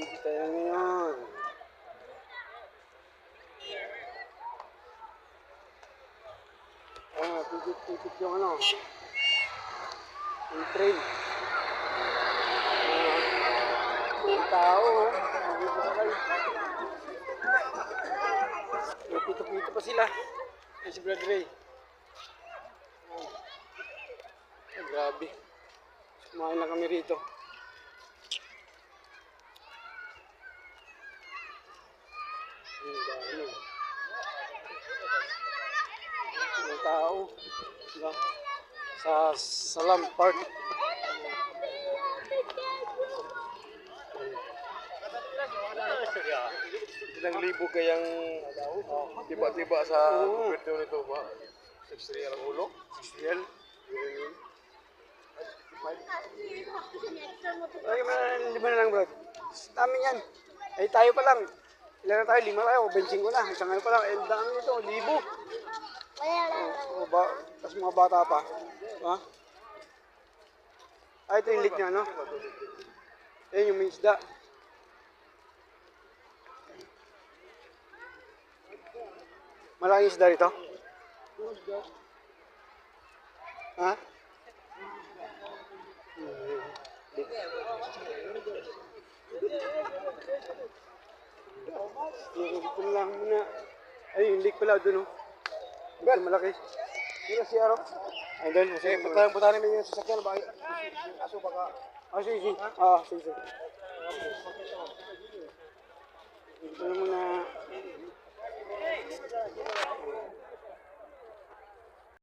hindi tayo ngayon. Ah, pipit-pipit yung ano. Yung train. Ah, yung tao, ha? Hindi ko sakay. May pito-pito pa sila. Ay, si Brad Ray. Oh. Ay, grabe. Kumain na kami rito. Ang dami. Ang tao. Diba? Sa Salam Park. Ilang libo kayang tiba-tiba sa Oo. kwento nito ba? 6 real ang ulo? 6 real. Ay, lima na lang, bro. Dami yan. Ay, tayo pa lang. Ilan na tayo? Lima tayo. Benching ko na. Isang ano pa lang. Eh, dami nito. Libo. O, ba, tapos mga bata pa. Ha? Ay, ito yung leak niya, no? Ayun yung may isda. Malaking isda rito? Ha? Ito lang muna. Ay, yung leak pala doon, oh. Ito malaki. Dito si Arop. Ay, doon. Kasi, Eh, putahan putahan namin yung sasakyan ba? Aso baka Ah, sige, sige. Ah, sige, sige.